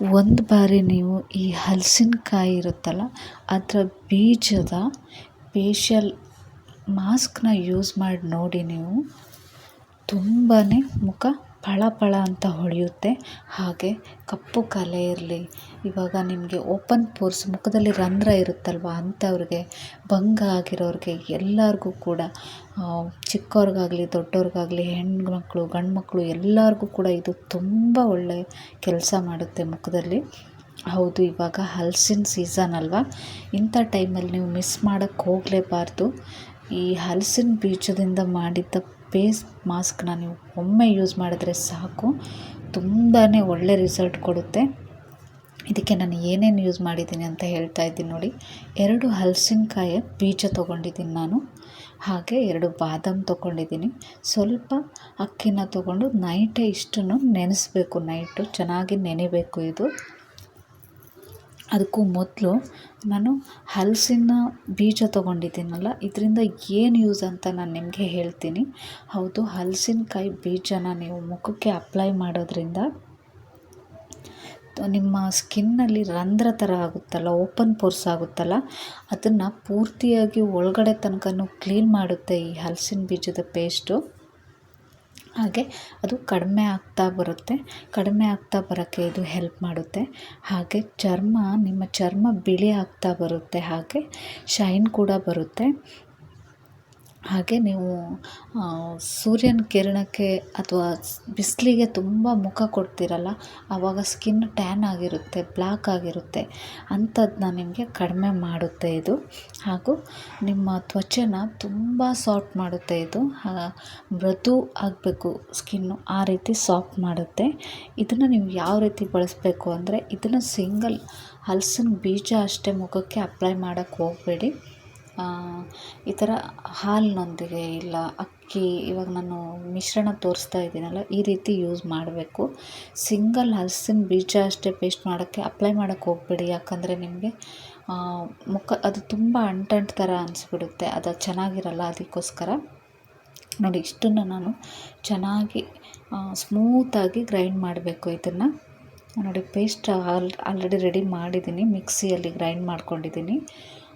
ಒಂದು ಬಾರಿ ನೀವು ಈ ಹಲಸಿನಕಾಯಿ ಇರುತ್ತಲ್ಲ, ಅದರ ಬೀಜದ ಫೇಶಿಯಲ್ ಮಾಸ್ಕನ್ನ ಯೂಸ್ ಮಾಡಿ ನೋಡಿ ನೀವು. ತುಂಬಾ ಮುಖ ಫಳ ಅಂತ ಹೊಳೆಯುತ್ತೆ. ಹಾಗೆ ಕಪ್ಪು ಕಲೆ ಇರಲಿ. ಇವಾಗ ನಿಮಗೆ ಓಪನ್ ಪೋರ್ಸ್ ಮುಖದಲ್ಲಿ ರಂಧ್ರ ಇರುತ್ತಲ್ವ, ಅಂಥವ್ರಿಗೆ, ಭಂಗ ಆಗಿರೋರಿಗೆ ಎಲ್ಲರಿಗೂ ಕೂಡ ಚಿಕ್ಕವ್ರಿಗಾಗಲಿ ದೊಡ್ಡವ್ರಿಗಾಗಲಿ ಹೆಣ್ಣುಮಕ್ಳು ಗಂಡು ಮಕ್ಕಳು ಎಲ್ಲರಿಗೂ ಕೂಡ ಇದು ತುಂಬ ಒಳ್ಳೆಯ ಕೆಲಸ ಮಾಡುತ್ತೆ ಮುಖದಲ್ಲಿ. ಹೌದು, ಇವಾಗ ಹಲಸಿನ ಸೀಸನ್ ಅಲ್ವಾ? ಇಂಥ ಟೈಮಲ್ಲಿ ನೀವು ಮಿಸ್ ಮಾಡೋಕ್ಕೆ ಹೋಗಲೇಬಾರ್ದು. ಈ ಹಲಸಿನ ಬೀಜದಿಂದ ಮಾಡಿದ್ದ ಫೇಸ್ ಮಾಸ್ಕನ್ನ ನೀವು ಒಮ್ಮೆ ಯೂಸ್ ಮಾಡಿದ್ರೆ ಸಾಕು. ತುಂಬಾ ಒಳ್ಳೆ ರಿಸಲ್ಟ್ ಕೊಡುತ್ತೆ. ಇದಕ್ಕೆ ನಾನು ಏನೇನು ಯೂಸ್ ಮಾಡಿದ್ದೀನಿ ಅಂತ ಹೇಳ್ತಾ ಇದ್ದೀನಿ ನೋಡಿ. ಎರಡು ಹಲಸಿನಕಾಯಿಯ ಬೀಜ ತೊಗೊಂಡಿದ್ದೀನಿ ನಾನು. ಹಾಗೆ ಎರಡು ಬಾದಾಮ್ ತೊಗೊಂಡಿದ್ದೀನಿ. ಸ್ವಲ್ಪ ಅಕ್ಕಿನ ತೊಗೊಂಡು ನೈಟೇ ಇಷ್ಟನ್ನು ನೆನೆಸ್ಬೇಕು. ನೈಟು ಚೆನ್ನಾಗಿ ನೆನೆಬೇಕು ಇದು. ಅದಕ್ಕೂ ಮೊದಲು ನಾನು ಹಲಸಿನ ಬೀಜ ತೊಗೊಂಡಿದ್ದೀನಲ್ಲ, ಇದರಿಂದ ಏನು ಯೂಸ್ ಅಂತ ನಾನು ನಿಮಗೆ ಹೇಳ್ತೀನಿ. ಹೌದು, ಹಲಸಿನಕಾಯಿ ಬೀಜನ ನೀವು ಮುಖಕ್ಕೆ ಅಪ್ಲೈ ಮಾಡೋದ್ರಿಂದ ನಿಮ್ಮ ಸ್ಕಿನ್ನಲ್ಲಿ ರಂಧ್ರ ಥರ ಆಗುತ್ತಲ್ಲ ಓಪನ್ ಪೋರ್ಸ್ ಆಗುತ್ತಲ್ಲ, ಅದನ್ನು ಪೂರ್ತಿಯಾಗಿ ಒಳಗಡೆ ತನಕನೂ ಕ್ಲೀನ್ ಮಾಡುತ್ತೆ ಈ ಹಲಸಿನ ಬೀಜದ ಪೇಸ್ಟು ಹಾಗೆ ಅದು ಕಡಿಮೆ ಆಗ್ತಾ ಬರುತ್ತೆ. ಕಡಿಮೆ ಆಗ್ತಾ ಬರೋಕ್ಕೆ ಇದು ಹೆಲ್ಪ್ ಮಾಡುತ್ತೆ. ಹಾಗೆ ಚರ್ಮ, ನಿಮ್ಮ ಚರ್ಮ ಬಿಳಿ ಆಗ್ತಾ ಬರುತ್ತೆ. ಹಾಗೆ ಶೈನ್ ಕೂಡ ಬರುತ್ತೆ. ಹಾಗೆ ನೀವು ಸೂರ್ಯನ ಕಿರಣಕ್ಕೆ ಅಥವಾ ಬಿಸಿಲಿಗೆ ತುಂಬ ಮುಖ ಕೊಡ್ತೀರಲ್ಲ ಆವಾಗ ಸ್ಕಿನ್ ಟ್ಯಾನ್ ಆಗಿರುತ್ತೆ ಬ್ಲ್ಯಾಕ್ ಆಗಿರುತ್ತೆ ಅಂಥದ್ದನ್ನ ನಿಮಗೆ ಕಡಿಮೆ ಮಾಡುತ್ತೆ ಇದು. ಹಾಗೂ ನಿಮ್ಮ ತ್ವಚೆನ ತುಂಬ ಸಾಫ್ಟ್ ಮಾಡುತ್ತೆ ಇದು. ಮೃದು ಆಗಬೇಕು ಸ್ಕಿನ್ನು ಆ ರೀತಿ ಸಾಫ್ಟ್ ಮಾಡುತ್ತೆ. ಇದನ್ನು ನೀವು ಯಾವ ರೀತಿ ಬಳಸಬೇಕು ಅಂದರೆ, ಇದನ್ನು ಸಿಂಗಲ್ ಹಲಸಿನ ಬೀಜ ಅಷ್ಟೇ ಮುಖಕ್ಕೆ ಅಪ್ಲೈ ಮಾಡೋಕ್ಕೆ ಹೋಗಬೇಡಿ. ಈ ಥರ ಹಾಲಿನೊಂದಿಗೆ ಇಲ್ಲ, ಅಕ್ಕಿ, ಇವಾಗ ನಾನು ಮಿಶ್ರಣ ತೋರಿಸ್ತಾ ಇದ್ದೀನಲ್ಲ, ಈ ರೀತಿ ಯೂಸ್ ಮಾಡಬೇಕು. ಸಿಂಗಲ್ ಹಲಸಿನ ಬೀಜ ಅಷ್ಟೇ ಪೇಸ್ಟ್ ಮಾಡೋಕ್ಕೆ ಅಪ್ಲೈ ಮಾಡೋಕ್ಕೆ ಹೋಗಬೇಡಿ, ಯಾಕಂದರೆ ನಿಮಗೆ ಮುಖ, ಅದು ತುಂಬ ಅಂಟಂಟು ಥರ ಅನಿಸ್ಬಿಡುತ್ತೆ, ಅದು ಚೆನ್ನಾಗಿರಲ್ಲ ಅದಕ್ಕೋಸ್ಕರ. ನೋಡಿ, ಇಷ್ಟನ್ನು ನಾನು ಚೆನ್ನಾಗಿ ಸ್ಮೂತಾಗಿ ಗ್ರೈಂಡ್ ಮಾಡಬೇಕು ಇದನ್ನು. ನೋಡಿ ಪೇಸ್ಟ್ ಆಲ್ ಆಲ್ರೆಡಿ ರೆಡಿ ಮಾಡಿದ್ದೀನಿ, ಮಿಕ್ಸಿಯಲ್ಲಿ ಗ್ರೈಂಡ್ ಮಾಡ್ಕೊಂಡಿದ್ದೀನಿ.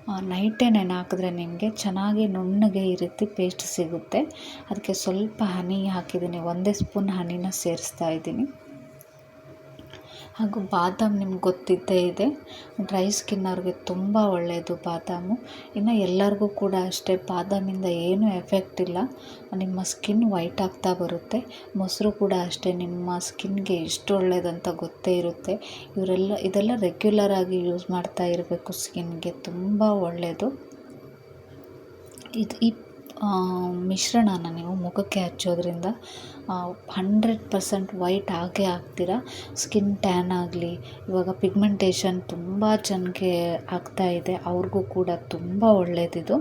ನೈಟೇ ನೆನೆ ಹಾಕಿದ್ರೆ ನಿಮಗೆ ಚೆನ್ನಾಗಿ ನುಣ್ಣಗೆ ಈ ರೀತಿ ಪೇಸ್ಟ್ ಸಿಗುತ್ತೆ. ಅದಕ್ಕೆ ಸ್ವಲ್ಪ ಹನಿ ಹಾಕಿದ್ದೀನಿ, ಒಂದೇ ಸ್ಪೂನ್ ಹನಿನ ಸೇರಿಸ್ತಾ ಇದ್ದೀನಿ. ಹಾಗೂ ಬಾದಾಮಿ ನಿಮ್ಗೆ ಗೊತ್ತಿದ್ದೇ ಇದೆ. ಡ್ರೈ ಸ್ಕಿನ್ ಅವ್ರಿಗೆ ತುಂಬ ಒಳ್ಳೆಯದು ಬಾದಾಮು. ಇನ್ನು ಎಲ್ಲರಿಗೂ ಕೂಡ ಅಷ್ಟೇ, ಬಾದಾಮಿಂದ ಏನೂ ಎಫೆಕ್ಟ್ ಇಲ್ಲ. ನಿಮ್ಮ ಸ್ಕಿನ್ ವೈಟ್ ಆಗ್ತಾ ಬರುತ್ತೆ. ಮೊಸರು ಕೂಡ ಅಷ್ಟೇ, ನಿಮ್ಮ ಸ್ಕಿನ್ಗೆ ಎಷ್ಟು ಒಳ್ಳೆಯದಂತ ಗೊತ್ತೇ ಇರುತ್ತೆ. ಇವರೆಲ್ಲ, ಇದೆಲ್ಲ ರೆಗ್ಯುಲರ್ ಆಗಿ ಯೂಸ್ ಮಾಡ್ತಾ ಇರಬೇಕು ಸ್ಕಿನ್ಗೆ, ತುಂಬ ಒಳ್ಳೆಯದು ಇದು ಈ ಮಿಶ್ರಣನ ನೀವು ಮುಖಕ್ಕೆ ಹಚ್ಚೋದ್ರಿಂದ ಹಂಡ್ರೆಡ್ ಪರ್ಸೆಂಟ್ ವೈಟ್ ಆಗೇ ಆಗ್ತೀರ? ಸ್ಕಿನ್ ಟ್ಯಾನ್ ಆಗಲಿ, ಇವಾಗ ಪಿಗ್ಮೆಂಟೇಷನ್ ತುಂಬ ಜನಕ್ಕೆ ಇದೆ, ಅವ್ರಿಗೂ ಕೂಡ ತುಂಬ ಒಳ್ಳೆಯದಿದು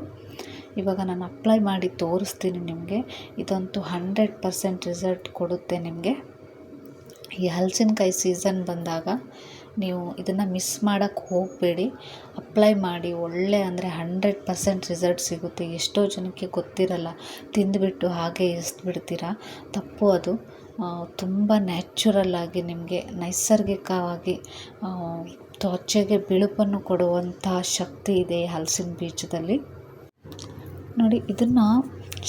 ಇವಾಗ ನಾನು ಅಪ್ಲೈ ಮಾಡಿ ತೋರಿಸ್ತೀನಿ ನಿಮಗೆ, ಇದಂತೂ ಹಂಡ್ರೆಡ್ ಪರ್ಸೆಂಟ್ ರಿಸಲ್ಟ್ ಕೊಡುತ್ತೆ ನಿಮಗೆ. ಈ ಹಲಸಿನಕಾಯಿ ಸೀಸನ್ ಬಂದಾಗ ನೀವು ಇದನ್ನು ಮಿಸ್ ಮಾಡೋಕ್ಕೆ ಹೋಗಬೇಡಿ. ಅಪ್ಲೈ ಮಾಡಿ, ಒಳ್ಳೆ ಅಂದರೆ ಹಂಡ್ರೆಡ್ ಪರ್ಸೆಂಟ್ ರಿಸಲ್ಟ್ ಸಿಗುತ್ತೆ. ಎಷ್ಟೋ ಜನಕ್ಕೆ ಗೊತ್ತಿರಲ್ಲ, ತಿಂದುಬಿಟ್ಟು ಹಾಗೆ ಎಸ್ದುಬಿಡ್ತೀರ ತಪ್ಪು ಅದು. ತುಂಬ ನ್ಯಾಚುರಲ್ಲಾಗಿ ನಿಮಗೆ ನೈಸರ್ಗಿಕವಾಗಿ ತ್ವಚೆಗೆ ಬಿಳುಪನ್ನು ಕೊಡುವಂಥ ಶಕ್ತಿ ಇದೆ ಹಲಸಿನ ಬೀಜದಲ್ಲಿ. ನೋಡಿ, ಇದನ್ನು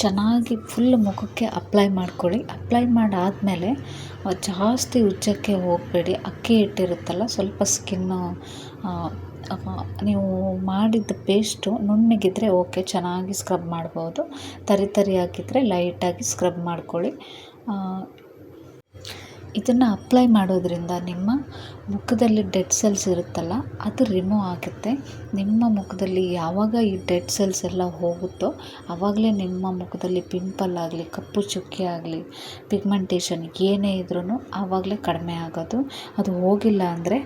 ಚೆನ್ನಾಗಿ ಫುಲ್ ಮುಖಕ್ಕೆ ಅಪ್ಲೈ ಮಾಡ್ಕೊಳ್ಳಿ. ಅಪ್ಲೈ ಮಾಡಾದಮೇಲೆ ಜಾಸ್ತಿ ಉಜ್ಜೋಕ್ಕೆ ಹೋಗಬೇಡಿ. ಅಕ್ಕಿ ಹಿಟ್ಟಿರುತ್ತಲ್ಲ, ಸ್ವಲ್ಪ ಸ್ಕಿನ್ನು ನೀವು ಮಾಡಿದ ಪೇಸ್ಟು ನುಣ್ಣಗಿದ್ದರೆ ಓಕೆ ಚೆನ್ನಾಗಿ ಸ್ಕ್ರಬ್ ಮಾಡ್ಬೋದು. ತರಿ ತರಿಯಾಗಿದ್ದರೆ ಲೈಟಾಗಿ ಸ್ಕ್ರಬ್ ಮಾಡ್ಕೊಳ್ಳಿ. ಇದನ್ನು ಅಪ್ಲೈ ಮಾಡೋದ್ರಿಂದ ನಿಮ್ಮ ಮುಖದಲ್ಲಿ ಡೆಡ್ ಸೆಲ್ಸ್ ಇರುತ್ತಲ್ಲ, ಅದು ರಿಮೂವ್ ಆಗುತ್ತೆ. ನಿಮ್ಮ ಮುಖದಲ್ಲಿ ಯಾವಾಗ ಈ ಡೆಡ್ ಸೆಲ್ಸ್ ಎಲ್ಲ ಹೋಗುತ್ತೋ ಆವಾಗಲೇ ನಿಮ್ಮ ಮುಖದಲ್ಲಿ ಪಿಂಪಲ್ ಆಗಲಿ, ಕಪ್ಪು ಚುಕ್ಕೆ ಆಗಲಿ ಪಿಗ್ಮೆಂಟೇಷನ್ ಏನೇ ಇದ್ರೂ ಆವಾಗಲೇ ಕಡಿಮೆ ಆಗೋದು. ಅದು ಹೋಗಿಲ್ಲ ಅಂದರೆ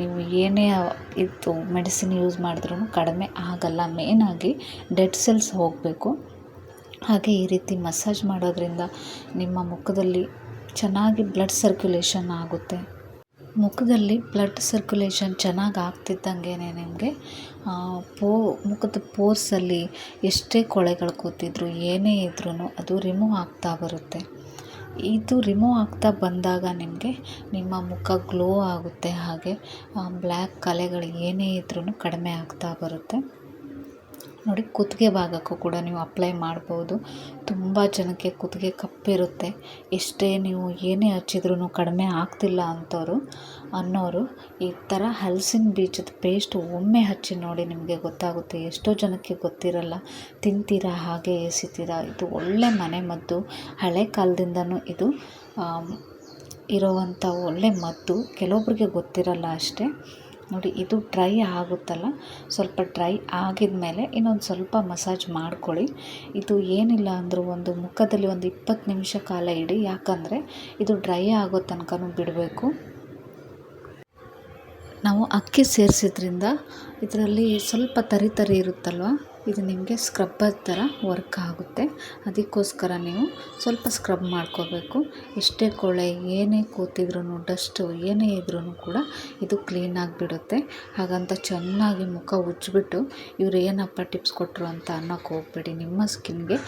ನೀವು ಏನೇ ಇದು ಮೆಡಿಸಿನ್ ಯೂಸ್ ಮಾಡಿದ್ರೂ ಕಡಿಮೆ ಆಗಲ್ಲ. ಮೇನಾಗಿ ಡೆಡ್ ಸೆಲ್ಸ್ ಹೋಗಬೇಕು. ಹಾಗೆ ಈ ರೀತಿ ಮಸಾಜ್ ಮಾಡೋದ್ರಿಂದ ನಿಮ್ಮ ಮುಖದಲ್ಲಿ ಚೆನ್ನಾಗಿ ಬ್ಲಡ್ ಸರ್ಕ್ಯುಲೇಷನ್ ಆಗುತ್ತೆ. ಮುಖದಲ್ಲಿ ಬ್ಲಡ್ ಸರ್ಕ್ಯುಲೇಷನ್ ಚೆನ್ನಾಗಿ ಆಗ್ತಿದ್ದಂಗೆ ನಿಮಗೆ ಪೋ, ಮುಖದ ಪೋರ್ಸಲ್ಲಿ ಎಷ್ಟೇ ಕೊಳೆಗಳು ಕೂತಿದ್ರು, ಏನೇ ಇದ್ರೂ ಅದು ರಿಮೂವ್ ಆಗ್ತಾ ಬರುತ್ತೆ. ಇದು ರಿಮೂವ್ ಆಗ್ತಾ ಬಂದಾಗ ನಿಮಗೆ ನಿಮ್ಮ ಮುಖ ಗ್ಲೋ ಆಗುತ್ತೆ, ಹಾಗೆ ಬ್ಲ್ಯಾಕ್ ಕಲೆಗಳು ಏನೇ ಇದ್ರೂ ಕಡಿಮೆ ಆಗ್ತಾ ಬರುತ್ತೆ. ನೋಡಿ, ಕುತ್ತಿಗೆ ಭಾಗಕ್ಕೂ ಕೂಡ ನೀವು ಅಪ್ಲೈ ಮಾಡ್ಬೋದು. ತುಂಬ ಜನಕ್ಕೆ ಕುತ್ತಿಗೆ ಕಪ್ಪಿರುತ್ತೆ. ಎಷ್ಟೇ ನೀವು ಏನೇ ಹಚ್ಚಿದ್ರೂ ಕಡಿಮೆ ಆಗ್ತಿಲ್ಲ ಅಂಥವ್ರು ಅನ್ನೋರು ಈ ಥರ ಹಲಸಿನ ಬೀಜದ ಪೇಸ್ಟ್ ಒಮ್ಮೆ ಹಚ್ಚಿ ನೋಡಿ ನಿಮಗೆ ಗೊತ್ತಾಗುತ್ತೆ. ಎಷ್ಟೋ ಜನಕ್ಕೆ ಗೊತ್ತಿರಲ್ಲ, ತಿಂತೀರಾ, ಹಾಗೆ ಎಸಿತೀರಾ. ಇದು ಒಳ್ಳೆ ಮನೆಮದ್ದು ಹಳೆ ಕಾಲದಿಂದನೂ ಇದು ಇರೋವಂಥ ಒಳ್ಳೆ ಮದ್ದು. ಕೆಲವೊಬ್ಬರಿಗೆ ಗೊತ್ತಿರಲ್ಲ ಅಷ್ಟೇ. ನೋಡಿ, ಇದು ಡ್ರೈ ಆಗುತ್ತಲ್ಲ, ಸ್ವಲ್ಪ ಡ್ರೈ ಆಗಿದ ಮೇಲೆ ಇನ್ನೊಂದು ಸ್ವಲ್ಪ ಮಸಾಜ್ ಮಾಡ್ಕೊಳ್ಳಿ. ಇದು ಏನಿಲ್ಲ ಅಂದರೂ ಒಂದು ಮುಖದಲ್ಲಿ ಒಂದು ಇಪ್ಪತ್ತು ನಿಮಿಷ ಕಾಲ ಇಡಿ, ಯಾಕಂದರೆ ಇದು ಡ್ರೈ ಆಗೋ ತನಕನೂ ಬಿಡಬೇಕು. ನಾವು ಅಕ್ಕಿ ಸೇರಿಸಿದ್ರಿಂದ ಇದರಲ್ಲಿ ಸ್ವಲ್ಪ ತರಿ ತರಿ ಇರುತ್ತಲ್ವ? ಇದು ನಿಮಗೆ ಸ್ಕ್ರಬ್ಬರ್ ಥರ ವರ್ಕ್ ಆಗುತ್ತೆ. ಅದಕ್ಕೋಸ್ಕರ ನೀವು ಸ್ವಲ್ಪ ಸ್ಕ್ರಬ್ ಮಾಡ್ಕೋಬೇಕು. ಎಷ್ಟೇ ಕೊಳೆ ಏನೇ ಕೂತಿದ್ರೂ ಡಸ್ಟು ಏನೇ ಇದ್ರೂ ಕೂಡ ಇದು ಕ್ಲೀನಾಗಿ ಬಿಡುತ್ತೆ ಹಾಗಂತ ಚೆನ್ನಾಗಿ ಮುಖ ಉಜ್ಜಿಬಿಟ್ಟು ಇವ್ರು ಏನಪ್ಪ ಟಿಪ್ಸ್ ಕೊಟ್ಟರು ಅಂತ ಅನ್ನೋಕ್ಕೆ ಹೋಗ್ಬೇಡಿ. ನಿಮ್ಮ ಸ್ಕಿನ್ಗೆ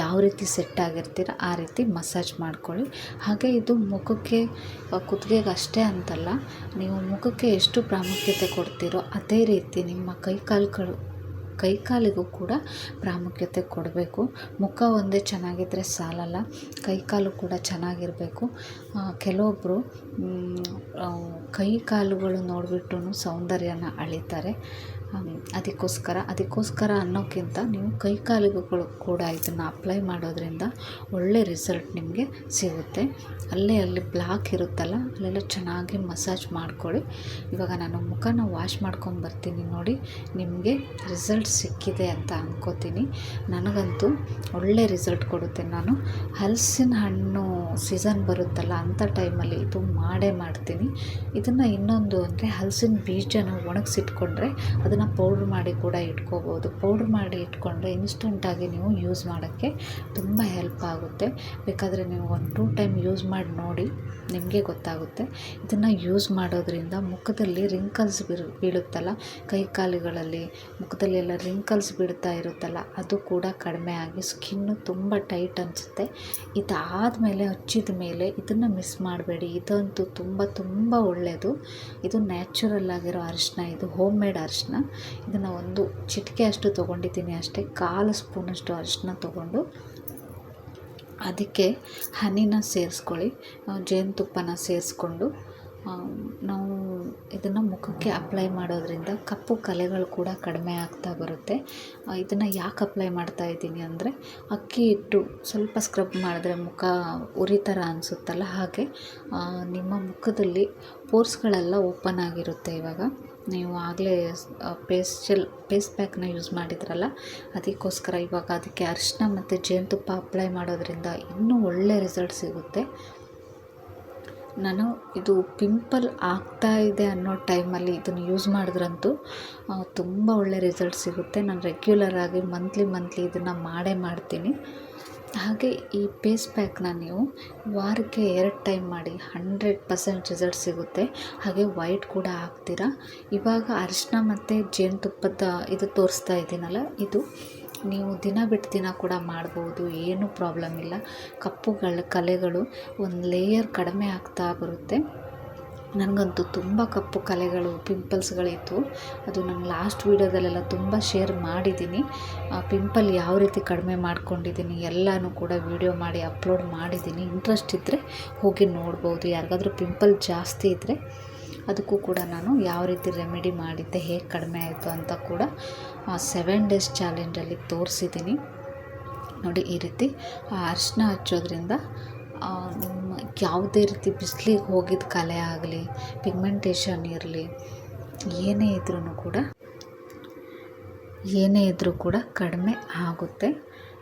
ಯಾವ ರೀತಿ ಸೆಟ್ ಆಗಿರ್ತೀರ ಆ ರೀತಿ ಮಸಾಜ್ ಮಾಡ್ಕೊಳ್ಳಿ. ಹಾಗೆ ಇದು ಮುಖಕ್ಕೆ, ಕುತ್ತಿಗೆಗೆ ಅಷ್ಟೇ ಅಂತಲ್ಲ, ನೀವು ಮುಖಕ್ಕೆ ಎಷ್ಟು ಪ್ರಾಮುಖ್ಯತೆ ಕೊಡ್ತೀರೋ ಅದೇ ರೀತಿ ನಿಮ್ಮ ಕೈ ಕಾಲುಗಳು ಕೈ ಕಾಲಿಗೂ ಕೂಡ ಪ್ರಾಮುಖ್ಯತೆ ಕೊಡಬೇಕು. ಮುಖ ಒಂದೇ ಚೆನ್ನಾಗಿದ್ದರೆ ಸಾಲಲ್ಲ. ಕೈ ಕಾಲು ಕೂಡ ಚೆನ್ನಾಗಿರಬೇಕು. ಕೆಲವೊಬ್ಬರು ಕೈ ಕಾಲುಗಳು ನೋಡಿಬಿಟ್ಟು ಸೌಂದರ್ಯನ ಅಳಿತಾರೆ. ಅದಕ್ಕೋಸ್ಕರ ಅದಕ್ಕೋಸ್ಕರ ಅನ್ನೋಕ್ಕಿಂತ ನೀವು ಕೈ ಕಾಲುಗಳು ಕೂಡ ಇದನ್ನು ಅಪ್ಲೈ ಮಾಡೋದ್ರಿಂದ ಒಳ್ಳೆ ರಿಸಲ್ಟ್ ನಿಮಗೆ ಸಿಗುತ್ತೆ. ಅಲ್ಲೇ ಅಲ್ಲಿ ಬ್ಲಾಕ್ ಇರುತ್ತಲ್ಲ, ಅಲ್ಲೆಲ್ಲ ಚೆನ್ನಾಗಿ ಮಸಾಜ್ ಮಾಡ್ಕೊಳ್ಳಿ. ಇವಾಗ ನಾನು ಮುಖನ ವಾಶ್ ಮಾಡ್ಕೊಂಡು ಬರ್ತೀನಿ ನೋಡಿ, ನಿಮಗೆ ರಿಸಲ್ಟ್ ಸಿಕ್ಕಿದೆ ಅಂತ ಅಂದ್ಕೋತೀನಿ ನನಗಂತೂ ಒಳ್ಳೆ ರಿಸಲ್ಟ್ ಕೊಡುತ್ತೆ ನಾನು. ಹಲಸಿನ ಹಣ್ಣು ಸೀಸನ್ ಬರುತ್ತಲ್ಲ ಅಂಥ ಟೈಮಲ್ಲಿ ಇದು ಮಾಡೇ ಮಾಡ್ತೀನಿ. ಇದನ್ನು ಇನ್ನೊಂದು ಅಂದರೆ ಹಲಸಿನ ಬೀಜನ ಒಣಗಿಸಿಟ್ಕೊಂಡ್ರೆ ಅದನ್ನು ಪೌಡ್ರ್ ಮಾಡಿ ಕೂಡ ಇಟ್ಕೋಬೋದು. ಪೌಡ್ರ್ ಮಾಡಿ ಇಟ್ಕೊಂಡ್ರೆ ಇನ್ಸ್ಟೆಂಟಾಗಿ ನೀವು ಯೂಸ್ ಮಾಡೋಕ್ಕೆ ತುಂಬ ಹೆಲ್ಪ್ ಆಗುತ್ತೆ. ಬೇಕಾದರೆ ನೀವು ಒಂದು ಟೂ ಟೈಮ್ ಯೂಸ್ ಮಾಡಿ ನೋಡಿ, ನಿಮಗೆ ಗೊತ್ತಾಗುತ್ತೆ. ಇದನ್ನು ಯೂಸ್ ಮಾಡೋದ್ರಿಂದ ಮುಖದಲ್ಲಿ ರಿಂಕಲ್ಸ್ ಬೀರು, ಬೀಳುತ್ತಲ್ಲ? ಕೈ ಕಾಲುಗಳಲ್ಲಿ ಮುಖದಲ್ಲಿ ಎಲ್ಲ ರಿಂಕಲ್ಸ್ ಬೀಳ್ತಾ ಇರುತ್ತಲ್ಲ? ಅದು ಕೂಡ ಕಡಿಮೆ ಆಗಿ ಸ್ಕಿನ್ನು ತುಂಬ ಟೈಟ್ ಅನಿಸುತ್ತೆ. ಇದಾದಮೇಲೆ ಹಚ್ಚಿದ ಮೇಲೆ ಇದನ್ನು ಮಿಸ್ ಮಾಡಬೇಡಿ. ಇದಂತೂ ತುಂಬ ತುಂಬ ಒಳ್ಳೆಯದು ಇದು ನ್ಯಾಚುರಲ್ ಆಗಿರೋ ಅರಿಶಿನ ಇದು ಹೋಮ್ ಮೇಡ್ ಅರಿಶಿನ ಇದನ್ನು ಒಂದು ಚಿಟಿಕೆ ಅಷ್ಟು ತೊಗೊಂಡಿದ್ದೀನಿ ಅಷ್ಟೇ, ಕಾಲು ಸ್ಪೂನಷ್ಟು ಅರಿಶಿನ ತೊಗೊಂಡು ಅದಕ್ಕೆ ಹನಿನ ಸೇರಿಸ್ಕೊಳ್ಳಿ ಜೇನುತುಪ್ಪನ ಸೇರಿಸ್ಕೊಂಡು ನಾವು ಇದನ್ನು ಮುಖಕ್ಕೆ ಅಪ್ಲೈ ಮಾಡೋದ್ರಿಂದ ಕಪ್ಪು ಕಲೆಗಳು ಕೂಡ ಕಡಿಮೆ ಆಗ್ತಾ ಬರುತ್ತೆ. ಇದನ್ನು ಯಾಕೆ ಅಪ್ಲೈ ಮಾಡ್ತಾ ಇದ್ದೀನಿ ಅಂದರೆ, ಅಕ್ಕಿ ಹಿಟ್ಟು ಸ್ವಲ್ಪ ಸ್ಕ್ರಬ್ ಮಾಡಿದ್ರೆ ಮುಖ ಉರಿ ಥರ ಅನಿಸುತ್ತಲ್ಲ, ಹಾಗೆ ನಿಮ್ಮ ಮುಖದಲ್ಲಿ ಪೋರ್ಸ್ಗಳೆಲ್ಲ ಓಪನ್ ಆಗಿರುತ್ತೆ ಇವಾಗ. ನೀವು ಆಗಲೇ ಪೇಸ್ಟಲ್ ಪೇಸ್ಟ್ ಪ್ಯಾಕ್ನ ಯೂಸ್ ಮಾಡಿದ್ರಲ್ಲ, ಅದಕ್ಕೋಸ್ಕರ ಇವಾಗ ಅದಕ್ಕೆ ಅರಿಶಿನ ಮತ್ತು ಜೇನುತುಪ್ಪ ಅಪ್ಲೈ ಮಾಡೋದ್ರಿಂದ ಇನ್ನೂ ಒಳ್ಳೆ ರಿಸಲ್ಟ್ ಸಿಗುತ್ತೆ. ನಾನು ಇದು ಪಿಂಪಲ್ ಆಗ್ತಾ ಇದೆ ಅನ್ನೋ ಟೈಮಲ್ಲಿ ಇದನ್ನು ಯೂಸ್ ಮಾಡಿದ್ರಂತೂ ತುಂಬ ಒಳ್ಳೆ ರಿಸಲ್ಟ್ ಸಿಗುತ್ತೆ. ನಾನು ರೆಗ್ಯುಲರಾಗಿ ಮಂತ್ಲಿ ಮಂತ್ಲಿ ಇದನ್ನು ಮಾಡೇ ಮಾಡ್ತೀನಿ. ಹಾಗೆ ಈ ಪೇಸ್ ಪ್ಯಾಕ್ನ ನೀವು ವಾರಕ್ಕೆ ಎರಡು ಟೈಮ್ ಮಾಡಿ ಹಂಡ್ರೆಡ್ ಪರ್ಸೆಂಟ್ ರಿಸಲ್ಟ್ ಸಿಗುತ್ತೆ. ಹಾಗೆ ವೈಟ್ ಕೂಡ ಹಾಕ್ತೀರಾ. ಇವಾಗ ಅರಿಶಿನ ಮತ್ತು ಜೇನುತುಪ್ಪದ ಇದು ತೋರಿಸ್ತಾ ಇದ್ದೀನಲ್ಲ, ಇದು ನೀವು ದಿನ ಬಿಟ್ಟು ದಿನ ಕೂಡ ಮಾಡ್ಬೋದು, ಏನೂ ಪ್ರಾಬ್ಲಮ್ ಇಲ್ಲ. ಕಪ್ಪುಗಳ ಕಲೆಗಳು ಒಂದು ಲೇಯರ್ ಕಡಿಮೆ ಆಗ್ತಾ ಬರುತ್ತೆ. ನನಗಂತೂ ತುಂಬ ಕಪ್ಪು ಕಲೆಗಳು ಪಿಂಪಲ್ಸ್ಗಳಿತ್ತು ಅದು ನಾನು ಲಾಸ್ಟ್ ವೀಡಿಯೋದಲ್ಲೆಲ್ಲ ತುಂಬ ಶೇರ್ ಮಾಡಿದ್ದೀನಿ. ಆ ಪಿಂಪಲ್ ಯಾವ ರೀತಿ ಕಡಿಮೆ ಮಾಡ್ಕೊಂಡಿದ್ದೀನಿ ಎಲ್ಲನೂ ಕೂಡ ವೀಡಿಯೋ ಮಾಡಿ ಅಪ್ಲೋಡ್ ಮಾಡಿದ್ದೀನಿ. ಇಂಟ್ರೆಸ್ಟ್ ಇದ್ದರೆ ಹೋಗಿ ನೋಡ್ಬೋದು. ಯಾರಿಗಾದ್ರೂ ಪಿಂಪಲ್ ಜಾಸ್ತಿ ಇದ್ದರೆ ಅದಕ್ಕೂ ಕೂಡ ನಾನು ಯಾವ ರೀತಿ ರೆಮಿಡಿ ಮಾಡಿದ್ದೆ, ಹೇಗೆ ಕಡಿಮೆ ಆಯಿತು ಅಂತ ಕೂಡ ಸೆವೆನ್ ಡೇಸ್ ಚಾಲೆಂಜಲ್ಲಿ ತೋರಿಸಿದ್ದೀನಿ. ನೋಡಿ ಈ ರೀತಿ ಅರಿಶಿನ ಹಚ್ಚೋದ್ರಿಂದ ಯಾವುದೇ ರೀತಿ ಬಿಸಿಲಿಗೆ ಹೋಗಿದ್ದ ಕಲೆ ಆಗಲಿ ಪಿಗ್ಮೆಂಟೇಷನ್ ಇರಲಿ, ಏನೇ ಇದ್ರೂ ಕೂಡ, ಏನೇ ಇದ್ದರೂ ಕೂಡ ಕಡಿಮೆ ಆಗುತ್ತೆ.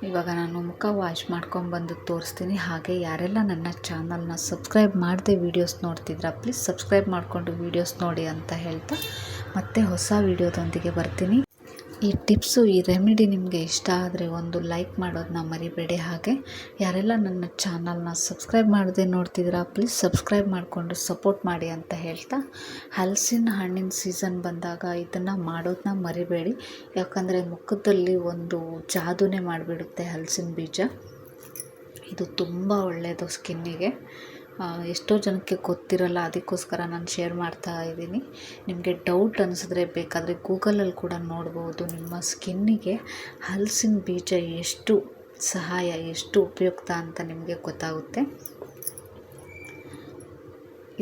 ಇವಾಗ ನಾನು ಮುಖ ವಾಶ್ ಮಾಡ್ಕೊಂಬಂದು ತೋರಿಸ್ತೀನಿ. ಹಾಗೆ ಯಾರೆಲ್ಲ ನನ್ನ ಚಾನಲ್ನ ಸಬ್ಸ್ಕ್ರೈಬ್ ಮಾಡದೆ ವೀಡಿಯೋಸ್ ನೋಡ್ತಿದ್ರ ಪ್ಲೀಸ್ ಸಬ್ಸ್ಕ್ರೈಬ್ ಮಾಡಿಕೊಂಡು ವೀಡಿಯೋಸ್ ನೋಡಿ ಅಂತ ಹೇಳ್ತಾ ಮತ್ತೆ ಹೊಸ ವೀಡಿಯೋದೊಂದಿಗೆ ಬರ್ತೀನಿ. ಈ ಟಿಪ್ಸು, ಈ ರೆಮಿಡಿ ನಿಮಗೆ ಇಷ್ಟ ಆದರೆ ಒಂದು ಲೈಕ್ ಮಾಡೋದನ್ನ ಮರಿಬೇಡಿ ಹಾಗೆ. ಯಾರೆಲ್ಲ ನನ್ನ ಚಾನಲ್ನ ಸಬ್ಸ್ಕ್ರೈಬ್ ಮಾಡದೆ ನೋಡ್ತಿದ್ದೀರಾ, ಪ್ಲೀಸ್ ಸಬ್ಸ್ಕ್ರೈಬ್ ಮಾಡಿಕೊಂಡು ಸಪೋರ್ಟ್ ಮಾಡಿ ಅಂತ ಹೇಳ್ತಾ. ಹಲಸಿನ ಹಣ್ಣಿನ ಸೀಸನ್ ಬಂದಾಗ ಇದನ್ನು ಮಾಡೋದನ್ನ ಮರಿಬೇಡಿ. ಯಾಕಂದರೆ ಮುಖದಲ್ಲಿ ಒಂದು ಜಾದೂನೇ ಮಾಡಿಬಿಡುತ್ತೆ ಹಲಸಿನ ಬೀಜ. ಇದು ತುಂಬ ಒಳ್ಳೆಯದು ಸ್ಕಿನ್ನಿಗೆ. ಎಷ್ಟೋ ಜನಕ್ಕೆ ಗೊತ್ತಿರಲ್ಲ, ಅದಕ್ಕೋಸ್ಕರ ನಾನು ಶೇರ್ ಮಾಡ್ತಾ ಇದ್ದೀನಿ. ನಿಮಗೆ ಡೌಟ್ ಅನಿಸಿದ್ರೆ ಬೇಕಾದರೆ ಗೂಗಲಲ್ಲಿ ಕೂಡ ನೋಡ್ಬೋದು. ನಿಮ್ಮ ಸ್ಕಿನ್ನಿಗೆ ಹಲಸಿನ ಬೀಜ ಎಷ್ಟು ಸಹಾಯ, ಎಷ್ಟು ಉಪಯುಕ್ತ ಅಂತ ನಿಮಗೆ ಗೊತ್ತಾಗುತ್ತೆ.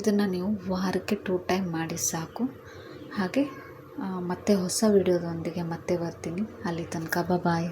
ಇದನ್ನು ನೀವು ವಾರಕ್ಕೆ ಟೂ ಟೈಮ್ ಮಾಡಿ ಸಾಕು. ಹಾಗೆ ಮತ್ತೆ ಹೊಸ ವಿಡಿಯೋದೊಂದಿಗೆ ಮತ್ತೆ ಬರ್ತೀನಿ. ಅಲ್ಲಿ ತನಕ ಬಾಯ್